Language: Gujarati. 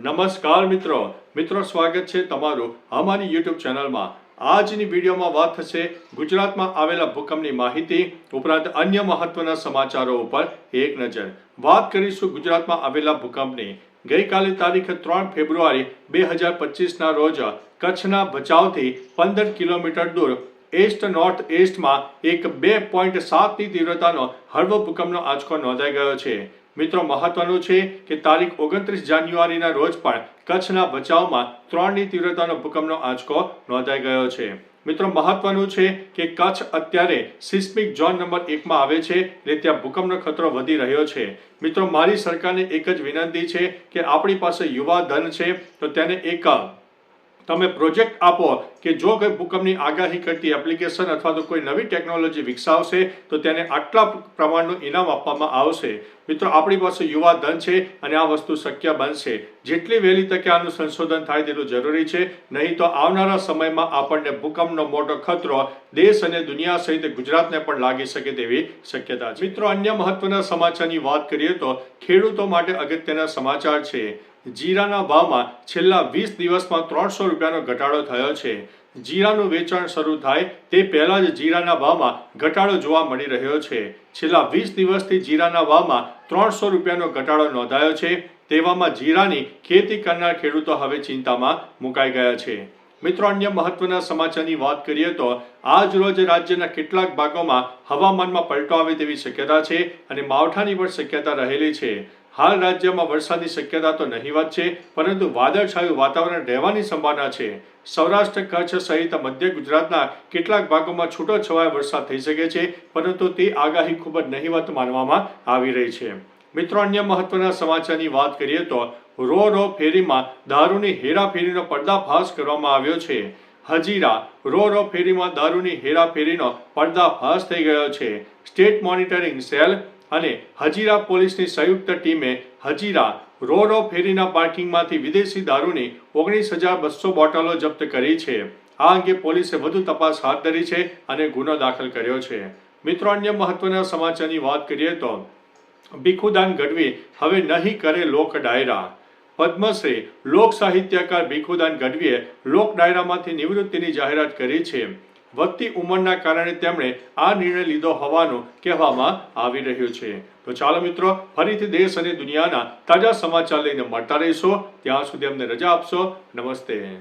નમસ્કાર મિત્રો. મિત્રો, સ્વાગત છે તમારું અમારી યુટ્યુબ ચેનલમાં. આજની વિડીયોમાં વાત થશે ગુજરાતમાં આવેલા ભૂકંપની માહિતી, ઉપરાંત અન્ય મહત્વના સમાચારો ઉપર એક નજર. વાત કરીશું ગુજરાતમાં આવેલા ભૂકંપની. ગઈકાલે તારીખ ત્રણ ફેબ્રુઆરી બે હજાર પચીસના રોજ કચ્છના ભચાઉથી પંદર કિલોમીટર દૂર એસ્ટ નોર્થ એસ્ટમાં એક બે પોઈન્ટ સાતની તીવ્રતાનો હળવો ભૂકંપનો આંચકો નોંધાઈ ગયો છે. મિત્રો, મહત્વનું છે કે તારીખ ઓગણત્રીસ જાન્યુઆરીના રોજ પણ કચ્છના ભચાઉમાં ત્રણની તીવ્રતાનો ભૂકંપનો આંચકો નોંધાઈ ગયો છે. મિત્રો, મહત્વનું છે કે કચ્છ અત્યારે સિસ્મિક ઝોન નંબર એકમાં આવે છે, એટલે ત્યાં ભૂકંપનો ખતરો વધી રહ્યો છે. મિત્રો, મારી સરકારને એક જ વિનંતી છે કે આપણી પાસે યુવા ધન છે, તો તેને એક તમે પ્રોજેક્ટ આપો કે જો કોઈ ભૂકંપની આગાહી કરતી એપ્લિકેશન અથવા તો કોઈ નવી ટેકનોલોજી વિકસાવશે, તો તેને આટલા પ્રમાણનું ઇનામ આપવામાં આવશે. મિત્રો, આપણી પાસે યુવા ધન છે અને આ વસ્તુ શક્ય બનશે. જેટલી વહેલી તકે આનું સંશોધન થાય તેટલું જરૂરી છે. નહીં તો આવનારા સમયમાં આપણને ભૂકંપનો મોટો ખતરો દેશ અને દુનિયા સહિત ગુજરાતને પણ લાગી શકે તેવી શક્યતા છે. મિત્રો, અન્ય મહત્વના સમાચારની વાત કરીએ તો ખેડૂતો માટે અગત્યના સમાચાર છે. જીરાના ભાવમાં છેલ્લા વીસ દિવસમાં ત્રણસો રૂપિયાનો ઘટાડો થયો છે. જીરાનું વેચાણ શરૂ થાય તે પહેલા જ જીરાના ભાવમાં ઘટાડો જોવા મળી રહ્યો છે. છેલ્લા વીસ દિવસથી જીરાના ભાવમાં ત્રણસો રૂપિયાનો ઘટાડો નોંધાયો છે. તેવામાં જીરાની ખેતી કરનાર ખેડૂતો હવે ચિંતામાં મુકાઈ ગયા છે. મિત્રો, અન્ય મહત્વના સમાચારની વાત કરીએ તો આજ રોજ રાજ્યના કેટલાક ભાગોમાં હવામાનમાં પલટો આવે તેવી શક્યતા છે અને માવઠાની પણ શક્યતા રહેલી છે. હાલ રાજ્યમાં વરસાદની શક્યતા તો નહીવત છે, પરંતુ વાદળછાયું વાતાવરણ રહેવાની સંભાવના છે. સૌરાષ્ટ્ર કચ્છ સહિત મધ્ય ગુજરાતના કેટલાક ભાગોમાં છૂટો છવાયો વરસાદ થઈ શકે છે, પરંતુ તે આગાહી ખૂબ જ નહીવત માનવામાં આવી રહી છે. મિત્રો, અન્ય મહત્વના સમાચારની વાત કરીએ તો રો રો ફેરીમાં દારૂની હેરાફેરીનો પર્દાફાશ કરવામાં આવ્યો છે. હજીરા, રો રો ફેરીમાં દારૂની હેરાફેરીનો પર્દાફાશ થઈ ગયો છે. સ્ટેટ મોનિટરિંગ સેલ અને હજીરા પોલીસની સંયુક્ત ટીમે હજીરા રો રો ફેરીના પાર્કિંગમાંથી વિદેશી દારૂની ઓગણીસ હજાર બસો બોટલો જપ્ત કરી છે. આ અંગે પોલીસે વધુ તપાસ હાથ ધરી છે અને ગુનો દાખલ કર્યો છે. મિત્રો, અન્ય મહત્વના સમાચારની વાત કરીએ તો ભીખુદાન ગઢવી હવે નહીં કરે લોક ડાયરા. પદ્મશ્રી, લોક સાહિત્યકાર ભીખુદાન ગઢવીએ લોક ડાયરામાંથી નિવૃત્તિની જાહેરાત કરી છે. વધતી ઉંમરના કારણે તેમણે આ નિર્ણય લીધો હોવાનું કહેવામાં આવી રહ્યું છે. તો ચાલો મિત્રો, ફરીથી દેશ અને દુનિયાના તાજા સમાચાર લઈને મળતા રહીશો. ત્યાં સુધી અમને રજા આપશો. નમસ્તે.